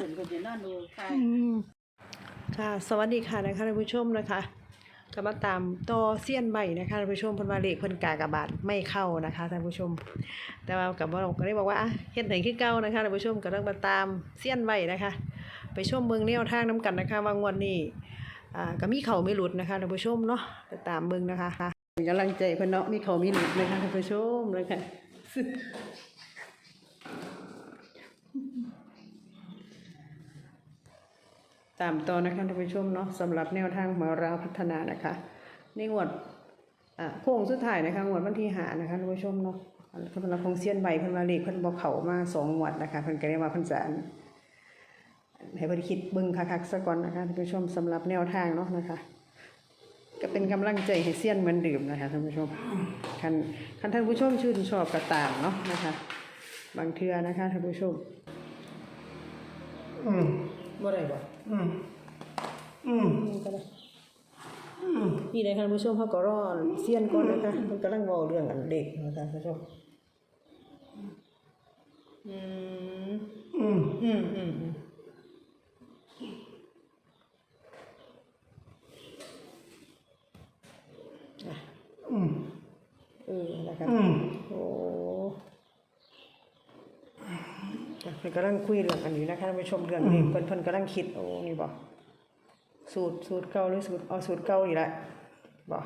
อื่นก็จะนอนดูค่ะค่ะสวัสดีค่ะนะคะท่านผู้ชมนะคะก็มาตามต่อเสี้ยนใบนะคะท่านผู้ชมเพิ่นว่าเลขเพิ่นกากบาทไม่เข้านะคะท่านผู้ชม แต่ว่ากับว่าเราก็ได้บอกว่าอะเฮ็ดไหนคือเก่านะคะท่านผู้ชมก็ต้องมาตามเสี้ยนใบนะคะ ไปชมเบิ่งแนวทางนํกันนะคะว่างวดนี้อ่าก็มีเข้าไม่หลุดนะคะท่านผู้ชมเนาะไปตามเบิ่งนะคะเป็นกำลังใจเพิ่นเนาะมีเข้ามีหลุดนะคะท่านผู้ชมนะคะ ตามต่อนะคะท่านผู้ชมเนาะสำหรับแนวทางหมอราพัฒนานะคะในงวดอ่าโค้งสุดท้ายนะคะงวดวันที่หานะคะท่านผู้ชมเนาะสำหรับของเซียนใบเพิ่นว่าเลขเพิ่นบ่เขามาสองงวดนะคะเพิ่นก็ได้ว่าเพิ่นจะอันให้เพิ่นคิดบิ่งคักๆซะก่อนนะคะท่านผู้ชมสำหรับแนวทางเนาะนะคะ ก็เป็นกำลังใจให้เซียนเหมือนเดิมนะคะท่านผู้ชมคันคันท่านผู้ชมชื่นชอบก็ตามเนาะนะคะ บางเทื่อนะคะท่านผู้ชม อืม บ่ได้บ่อืมอืมนี่ก็ได้นี่เลยค่ะท่านผู้ชมเขาก็รอเซียนก่อนนะคะมันกำลังเว้าเรื่องอันเด็กนะคะท่านผู้ชมอืมอืมอืมอืมอืมอะอืมเออนะคะ อืม โอ้อะ เพิ่นกำลังคุยเรื่องอันนี้นะคะท่านผู้ชมเรื่องนี้เพิ่นเพิ่นกำลังคิดโอ้นี่บ่สูตรสูตรเก่าหรือสูตรเอาสูตรเก่านี่แหละบ่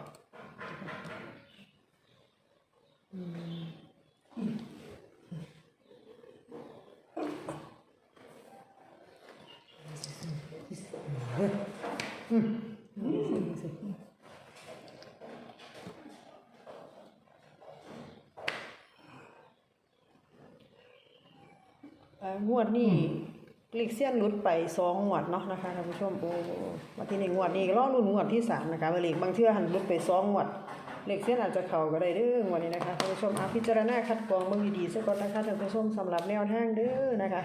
เอ่อ งวดนี้เลขเสี้ยนลุดไปสองงวดเนาะนะคะท่านผู้ชมโอ้มาที่นี่งวดนี้ล่อรุ่นงวดที่สามนะคะมาเลขบางเทื่อหันลุดไปสองงวดเลขเสี้ยนอาจจะเข่าก็ได้เด้องวดนี้นะคะท่านผู้ชมเอาพิจารณาคัดกรองเบิ่งดีๆซะก่อนนะคะท่านผู้ชมสำหรับแนวทางเด้อนะคะ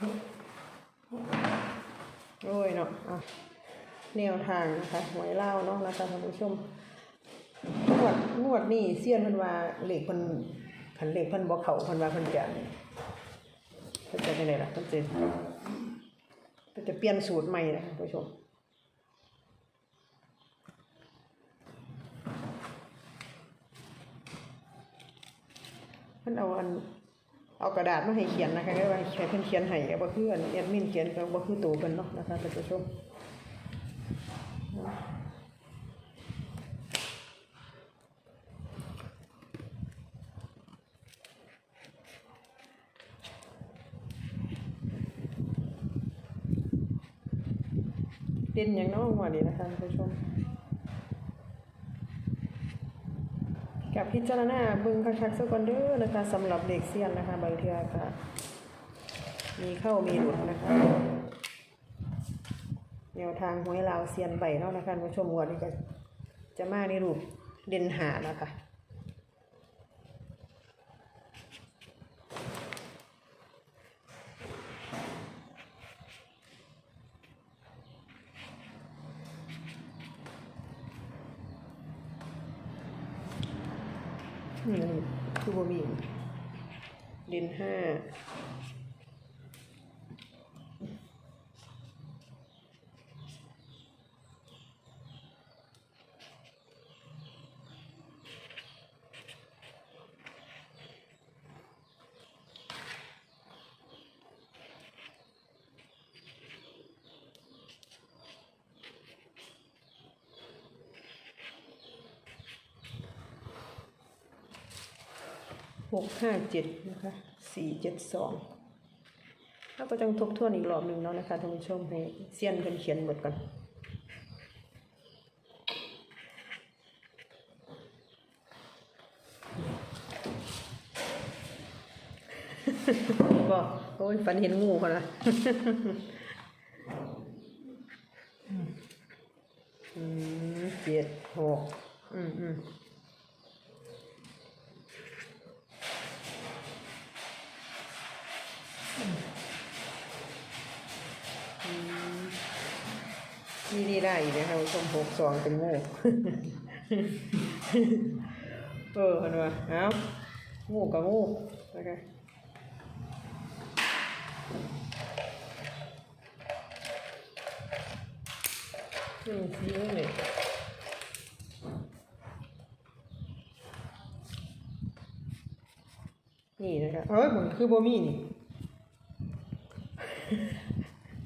โอ้ยเนาะอะแนวทางนะคะหวยเล่าเนาะนะคะท่านผู้ชมงวดงวดนี้เสี้ยนพิ่นว่าเหลขเพิ่นคันเหลขเพิ่นบ่เขาพิ่นว่าพิ่นจะเพิ่นจะจังไดล่ะเพิ่นจะเพิ่นจะเปลี่ยนสูตรใหม่นะท่านผู้ชมเพิ่นเอาอัน เอากระดาษมาให้เขียนนะคะก็ว่าให้เพิ่นเขียนให้ก็บ่คืออันแอดมินเขียนก็บ่คือตัวเพิ่นเนาะนะคะท่านผู้ชมเด่นอย่างน้องว่าดีนะคะท่านผู้ชม กับพิจารณาเบิ่งคักๆสักก่อนเด้อนะคะสำหรับเด็กเซียนนะคะบางเทื่อก็มีเข้ามีหลุดนะคะ แนวทางหวยลาวเซียนใบเนาะนะคะท่านผู้ชมงวดนี้ก็จะมาในรูปเด่นหานะคะ คือบ่มีเด่นห้า หกห้าเจ็ดนะคะสี่เจ็ดสองแล้วก็จังทบทวนอีกรอบหนึ่งเนาะนะคะท่านผู้ชมให้เซียนเพิ่นเขียนหมดก่อนบอกโอ้ยฝันเห็นงูเขาละอืมเจ็ดหกอืมอืม นี่นี่ได้อีกนะคะผู้ชมหกสองเป็นง่เออเห็นไหมเอางูกับงูนะคะอืมยิงเลยนี่นะคะเอ้ยมันคือบ่มีนี่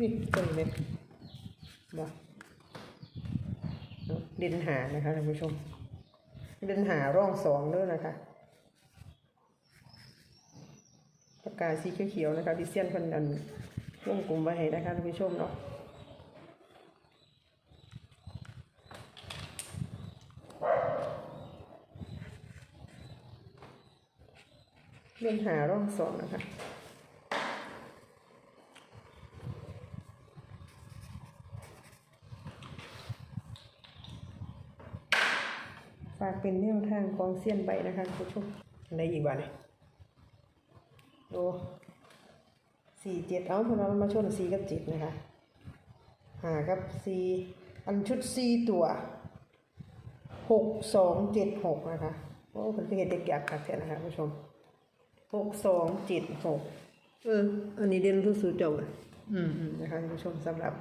นี่ตรงนี้บ่เอา ดินหานะคะท่านผู้ชม ดินหาร่องสองเด้อนะคะปากกาสีเขียวๆนะคะที่เซียนเพันอันวงกลมไว้ให้นะคะท่านผู้ชมเนาะเดินหาร่องสองนะคะากเป็นแนวทางของเซียนใบนะคะคุณผู้ชมในอีกวันนี้โอ้สี่เจ็ดเอาพวกเรามาชนสี่กับเจ็ดนะคะหากับสี่อันชุดสี่ตัวหกสองเจ็ดหกนะคะโอ้เป็นเหตุเด็กอยากขัดแท้นะคะคุณผู้ชมหกสองเจ็ดหกเออ อันนี้เด่นที่สุดเจ้าเลยอืมอืมนะคะคุณผู้ชมสำหรับ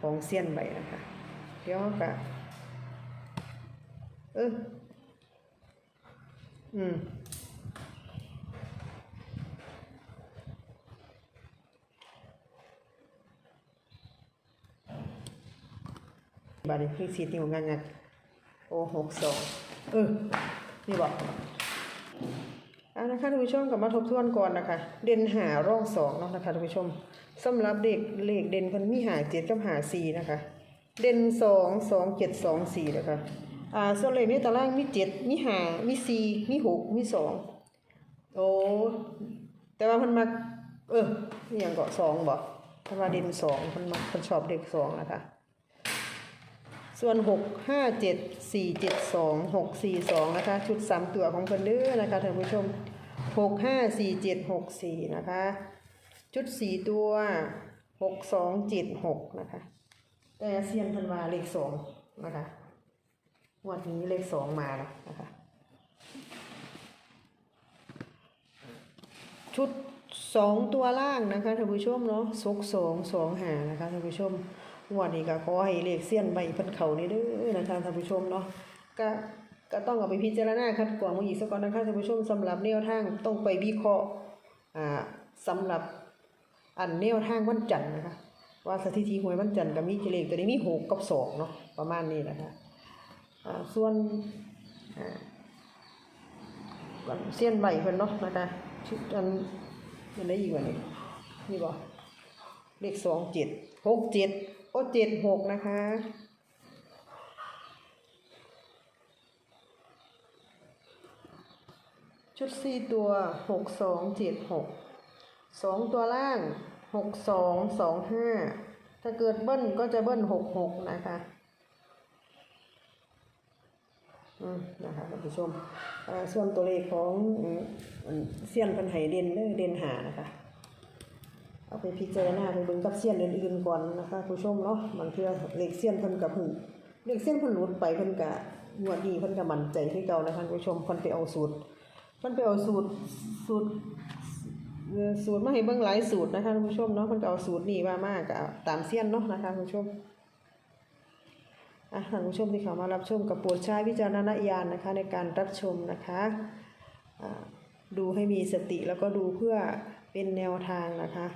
ของเซียนใบนะคะ เดี๋ยวกับ เออ อืมบาดนี้คือสีนิ้วงันงันโอหกสองเออ นี่บอกเอานะคะท่านผู้ชมกลับมาทบทวนก่อนนะคะ เด่นหาร่องสองเนาะนะคะท่านผู้ชมสำหรับเด็กเลขเด่นคนมีหาเจ็ดกับหาสี่นะคะ เด่นสองสองเจ็ดสองสี่นะคะ อ่าส่วนเลขในตารางมีเจ็ดมีห้ามีสี่มีหกมีสองโอ้แต่ว่าเพิ่นมักเอออย่างเกาะสองบ่เพิ่นาด่นสองเพิ่นมันชอบเลขสองนะคะส่วนหกห้าเจ็ดสี่เจ็ดสองหกสี่สองนะคะ ชุดสามตัวของเพิ่นเด้อนะคะท่านผู้ชมหกห้าสี่เจ็ดหกสี่นะคะ ชุดสี่ตัวหกสองเจ็ดหกนะคะ แต่เซียนพิ่นวาเลขสองนะคะ วดนี้เลขสองมาแล้วนะคะ ชุดสองตัวล่างนะคะท่านผู้ชมเนาะซกสองสองหานะคะท่านผู้ชมวดนี้ก็ขอให้เลขเสี้ยนใบพิ่นเขานี่ด้อนะคะท่านผู้ชมเนาะก็ก็ต้องเอาไปพิจารณาคัดกรองมาอีกสักก่อนนะคะท่านผู้ชมสำหรับแนวทางต้องไปวิเคราะห์อ่าสำหรับอันแนวทางวันจันทร์นะคะว่าสถิติหวยวันจันทร์ก็มีเลขตัวนี้มีหกกับสองเนาะประมาณนี้นะคะ ส่วนก่อนเสี้ยนใบเพิ่นเนาะนะคะชุดอันมันได้อีกว่านี้นี่บ่เลขสองเจ็ดหกเจ็ดโอ้เจ็ดหกนะคะชุดสี่ตัวหกสองเจ็ดหกสองตัวล่างหกสองสองห้าถ้าเกิดเบิ้ลก็จะเบิ้ลหกหกนะคะ อืม นะคะท่านผู้ชมส่วนตัวเลขของเซียนพันไหเด่นเด่นหานะคะเอาไปพิจารณาไปเบิ่งกับเซียนอื่นๆก่อนนะคะผู้ชมเนาะบางเทื่อเลขเซียนเพิ่นกับหูเลขเซียนเพิ่นหลุดไปเพิ่นกะงวดนี้เพิ่นก็มั่นใจคือเก่านะคะผู้ชมเพิ่นไปเอาสูตรเพิ่นไปเอาสูตรสูตรสูตรมาให้เบิ่งหลายสูตรนะคะท่านผู้ชมเนาะเพิ่นก็เอาสูตรนี้มามากกะตามเซียนเนาะนะคะผู้ชม อะทานผู้ชมที่เข้ามารับชมกับโปรดใช้วิจารณญาณนะคะในการรับชมนะคะดูให้มีสติแล้วก็ดูเพื่อเป็นแนวทางนะคะ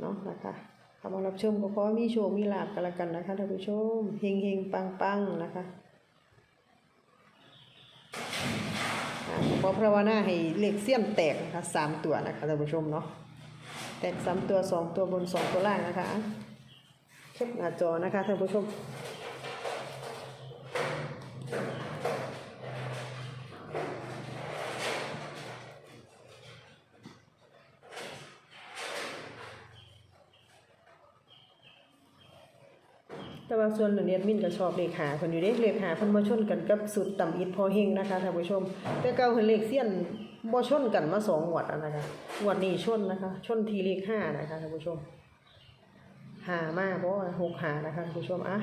เนาะนะคะเข้ามารับชมก็ขอมีโชคมีลาบกันละกันนะคะท่านผู้ชมเฮงเฮงปังปังนะคะขอภาวนาให้เลขเสี้ยนแตกนะคะสามตัวนะคะท่านผู้ชมเนาะแตกสามตัวสองตัวบนสองตัวล่างนะคะอะเช็คหน้าจอนะคะท่านผู้ชม แต่ว่าส่วนเรียนมินก็ชอบเลขหาคนอยู่เด้เลขหาคนมาชนกันกับสุดต่ำอิดพอเฮงนะคะท่านผู้ชม แต่เก่าเห็นเลขเสี้ยนบ่ชนกันมาสองหวดนะคะหวดนี้ชนนะคะ ชนทีเลขห้านะคะท่านผู้ชมหามากเพราะหกหานะคะท่านผู้ชมอะ